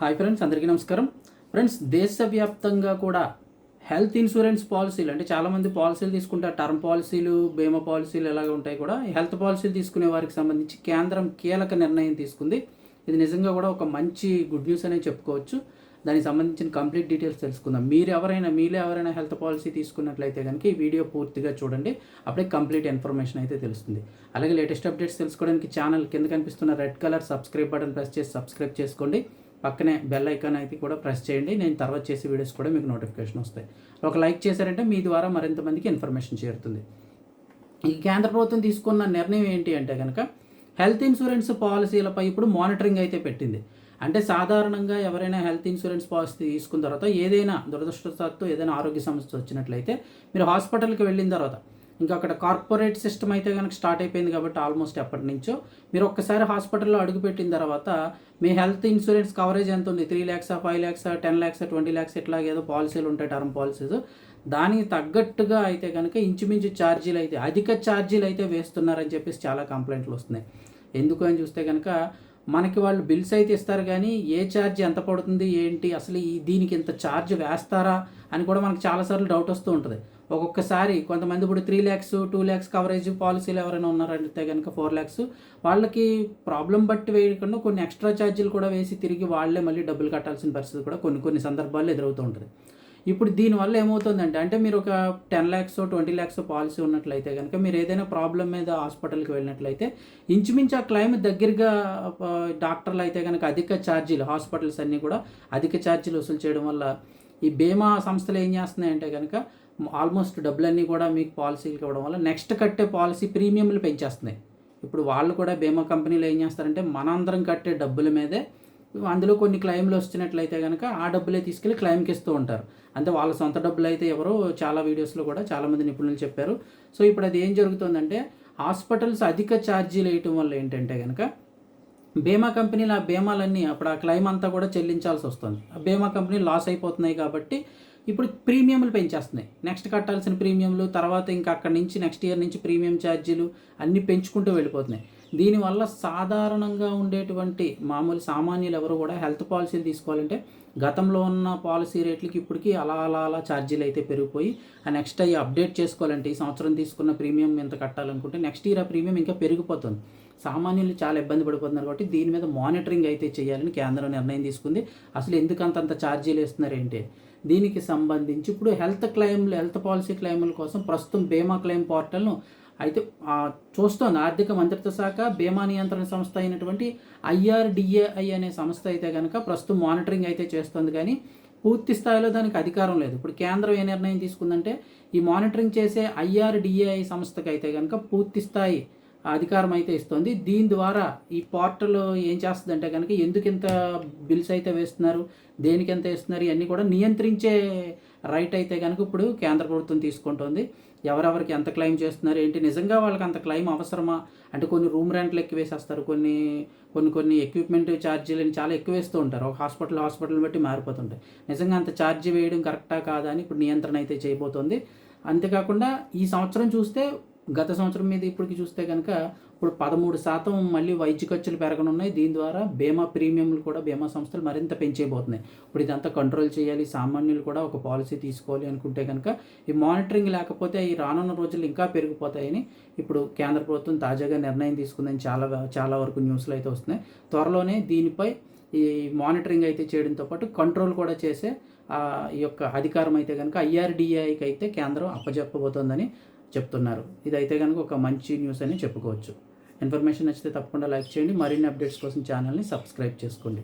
Hi friends అందరికీ నమస్కారం. Friends దేశవ్యాప్తంగా కూడా హెల్త్ ఇన్సూరెన్స్ పాలసీలు అంటే చాలామంది పాలసీలు తీసుకుంటారు. టర్మ్ పాలసీలు బీమా పాలసీలు ఎలాగ ఉంటాయి కూడా హెల్త్ పాలసీలు తీసుకునే వారికి సంబంధించి కేంద్రం కీలక నిర్ణయం తీసుకుంది. ఇది నిజంగా కూడా ఒక మంచి గుడ్ న్యూస్ అనే చెప్పుకోవచ్చు. దానికి సంబంధించిన కంప్లీట్ డీటెయిల్స్ తెలుసుకుందాం. మీరు ఎవరైనా మీలో ఎవరైనా హెల్త్ పాలసీ తీసుకున్నట్లయితే కనుక ఈ వీడియో పూర్తిగా చూడండి. అప్పుడే కంప్లీట్ ఇన్ఫర్మేషన్ అయితే తెలుస్తుంది. అలాగే లేటెస్ట్ అప్డేట్స్ తెలుసుకోవడానికి ఛానల్ కింద కనిపిస్తున్న red colour subscribe button press చేసి సబ్స్క్రైబ్ చేసుకోండి. పక్కనే బెల్ ఐకాన్ అయితే కూడా ప్రెస్ చేయండి. నేను తర్వాత చేసే వీడియోస్ కూడా మీకు నోటిఫికేషన్ వస్తాయి. ఒక లైక్ చేశారంటే మీ ద్వారా మరింత మందికి ఇన్ఫర్మేషన్ చేరుతుంది. ఈ కేంద్ర ప్రభుత్వం తీసుకున్న నిర్ణయం ఏంటి అంటే కనుక హెల్త్ ఇన్సూరెన్స్ పాలసీలపై ఇప్పుడు మానిటరింగ్ అయితే పెట్టింది. అంటే సాధారణంగా ఎవరైనా హెల్త్ ఇన్సూరెన్స్ పాలసీ తీసుకున్న తర్వాత ఏదైనా దురదృష్టవశాత్తు ఏదైనా ఆరోగ్య సమస్య వచ్చినట్లయితే మీరు హాస్పిటల్కి వెళ్ళిన తర్వాత ఇంకా అక్కడ కార్పొరేట్ సిస్టమ్ అయితే కనుక స్టార్ట్ అయిపోయింది కాబట్టి ఆల్మోస్ట్ ఎప్పటి నుంచో. మీరు ఒక్కసారి హాస్పిటల్లో అడుగుపెట్టిన తర్వాత మీ హెల్త్ ఇన్సూరెన్స్ కవరేజ్ ఎంత ఉంది? Three lakhs five lakhs ten lakhs twenty lakhs ఇట్లా ఏదో పాలసీలు ఉంటాయి టర్మ్ పాలసీస్. దానికి తగ్గట్టుగా అయితే కనుక ఇంచుమించు ఛార్జీలు అయితే అధిక ఛార్జీలు అయితే వేస్తున్నారని చెప్పేసి చాలా కంప్లైంట్లు వస్తున్నాయి. ఎందుకు అని చూస్తే కనుక మనకి వాళ్ళు బిల్స్ అయితే ఇస్తారు కానీ ఏ ఛార్జ్ ఎంత పడుతుంది ఏంటి? అసలు ఈ దీనికి ఇంత ఛార్జ్ వేస్తారా? అని కూడా మనకు చాలాసార్లు డౌట్ వస్తూ ఉంటుంది. ఒక్కొక్కసారి కొంతమంది ఇప్పుడు three lakhs two lakhs coverage పాలసీలు ఎవరైనా ఉన్నారంటే కనుక ఫోర్ ల్యాక్స్ వాళ్ళకి ప్రాబ్లం బట్టి వేయకుండా కొన్ని ఎక్స్ట్రా ఛార్జీలు కూడా వేసి తిరిగి వాళ్ళే మళ్ళీ డబ్బులు కట్టాల్సిన పరిస్థితి కూడా కొన్ని కొన్ని సందర్భాల్లో ఎదురవుతూ ఉంటుంది. ఇప్పుడు దీనివల్ల ఏమవుతుందంటే అంటే మీరు ఒక ten lakhs twenty lakhs policy ఉన్నట్లయితే కనుక మీరు ఏదైనా ప్రాబ్లం మీద హాస్పిటల్కి వెళ్ళినట్లయితే ఇంచుమించు ఆ క్లైమ్ దగ్గరగా డాక్టర్లు అయితే కనుక అధిక ఛార్జీలు హాస్పిటల్స్ అన్నీ కూడా అధిక ఛార్జీలు వసూలు చేయడం వల్ల ఈ బీమా సంస్థలు ఏం చేస్తున్నాయంటే కనుక ఆల్మోస్ట్ డబ్బులన్నీ కూడా మీకు పాలసీలకు ఇవ్వడం వల్ల నెక్స్ట్ కట్టే పాలసీ ప్రీమియంలు పెంచేస్తున్నాయి. ఇప్పుడు వాళ్ళు కూడా బీమా కంపెనీలు ఏం చేస్తారంటే మనందరం కట్టే డబ్బుల మీదే అందులో కొన్ని క్లెయిమ్లు వచ్చినట్లయితే కనుక ఆ డబ్బులే తీసుకెళ్ళి క్లెయిమ్కి ఇస్తూ ఉంటారు. అంటే వాళ్ళ సొంత డబ్బులు అయితే ఎవరో చాలా వీడియోస్లో కూడా చాలామంది నిపుణులు చెప్పారు. సో ఇప్పుడు అది ఏం జరుగుతుందంటే హాస్పిటల్స్ అధిక ఛార్జీలు వేయటం వల్ల ఏంటంటే కనుక బీమా కంపెనీలు ఆ బీమాలన్నీ అప్పుడు ఆ క్లెయిమ్ అంతా కూడా చెల్లించాల్సి వస్తుంది. ఆ బీమా కంపెనీ లాస్ అయిపోతున్నాయి కాబట్టి ఇప్పుడు ప్రీమియంలు పెంచేస్తున్నాయి. నెక్స్ట్ కట్టాల్సిన ప్రీమియంలు తర్వాత ఇంకా అక్కడి నుంచి నెక్స్ట్ ఇయర్ నుంచి ప్రీమియం ఛార్జీలు అన్నీ పెంచుకుంటూ వెళ్ళిపోతున్నాయి. దీనివల్ల సాధారణంగా ఉండేటువంటి మామూలు సామాన్యులు ఎవరు కూడా హెల్త్ పాలసీలు తీసుకోవాలంటే గతంలో ఉన్న పాలసీ రేట్లకి ఇప్పటికీ అలా అలా అలా ఛార్జీలు అయితే పెరిగిపోయి ఆ నెక్స్ట్ అవి అప్డేట్ చేసుకోవాలంటే ఈ సంవత్సరం తీసుకున్న ప్రీమియం ఎంత కట్టాలనుకుంటే నెక్స్ట్ ఇయర్ ఆ ప్రీమియం ఇంకా పెరిగిపోతుంది. సామాన్యులు చాలా ఇబ్బంది పడిపోతున్నారు కాబట్టి దీని మీద మానిటరింగ్ అయితే చేయాలని కేంద్రం నిర్ణయం తీసుకుంది. అసలు ఎందుకు అంతంత ఛార్జీలు వేస్తున్నారు ఏంటి దీనికి సంబంధించి ఇప్పుడు హెల్త్ క్లెయిమ్లు హెల్త్ పాలసీ క్లెయిముల కోసం ప్రస్తుతం బీమా క్లెయిమ్ పోర్టల్ను అయితే చూస్తోంది. ఆర్థిక మంత్రిత్వ శాఖ బీమా నియంత్రణ సంస్థ అయినటువంటి ఐఆర్డిఏఐ అనే సంస్థ అయితే కనుక ప్రస్తుతం మానిటరింగ్ అయితే చేస్తుంది. కానీ పూర్తి స్థాయిలో దానికి అధికారం లేదు. ఇప్పుడు కేంద్రం ఏ నిర్ణయం తీసుకుందంటే ఈ మానిటరింగ్ చేసే ఐఆర్డిఏఐ సంస్థకైతే కనుక పూర్తి స్థాయి అధికారం అయితే ఇస్తుంది. దీని ద్వారా ఈ పోర్టల్ ఏం చేస్తుందంటే కనుక ఎందుకు ఇంత బిల్స్ అయితే వేస్తున్నారు దేనికి ఎంత వేస్తున్నారు ఇవన్నీ కూడా నియంత్రించే రైట్ అయితే కనుక ఇప్పుడు కేంద్ర ప్రభుత్వం తీసుకుంటుంది. ఎవరెవరికి ఎంత క్లెయిమ్ చేస్తున్నారు ఏంటి నిజంగా వాళ్ళకి అంత క్లెయిమ్ అవసరమా? అంటే కొన్ని రూమ్ రెంట్లు ఎక్కువ వేసేస్తారు కొన్ని కొన్ని కొన్ని ఎక్విప్మెంట్ ఛార్జీలని చాలా ఎక్కువ వేస్తూ ఉంటారు. ఒక హాస్పిటల్ హాస్పిటల్ బట్టి మారిపోతుంటాయి. నిజంగా అంత ఛార్జీ వేయడం కరెక్టా కాదా అని ఇప్పుడు నియంత్రణ అయితే చేయబోతోంది. అంతేకాకుండా ఈ సంవత్సరం చూస్తే గత సంవత్సరం మీద ఇప్పటికి చూస్తే కనుక ఇప్పుడు పదమూడు శాతం మళ్ళీ వైద్య ఖర్చులు పెరగనున్నాయి. దీని ద్వారా బీమా ప్రీమియంలు కూడా బీమా సంస్థలు మరింత పెంచేయబోతున్నాయి. ఇప్పుడు ఇదంతా కంట్రోల్ చేయాలి. సామాన్యులు కూడా ఒక పాలసీ తీసుకోవాలి అనుకుంటే కనుక ఈ మానిటరింగ్ లేకపోతే ఈ రానున్న రోజులు ఇంకా పెరిగిపోతాయని ఇప్పుడు కేంద్ర ప్రభుత్వం తాజాగా నిర్ణయం తీసుకుందని చాలా చాలా వరకు న్యూస్లు అయితే వస్తున్నాయి. త్వరలోనే దీనిపై ఈ మానిటరింగ్ అయితే చేయడంతో పాటు కంట్రోల్ కూడా చేసే ఈ యొక్క అధికారం అయితే కనుక ఐఆర్డిఐకి అయితే కేంద్రం అప్పజెప్పబోతోందని చెప్తున్నారు. ఇదైతే కనుక ఒక మంచి న్యూస్ అని చెప్పుకోవచ్చు. ఇన్ఫర్మేషన్ నచ్చితే తప్పకుండా లైక్ చేయండి. మరిన్ని అప్డేట్స్ కోసం ఛానల్ని సబ్స్క్రైబ్ చేసుకోండి.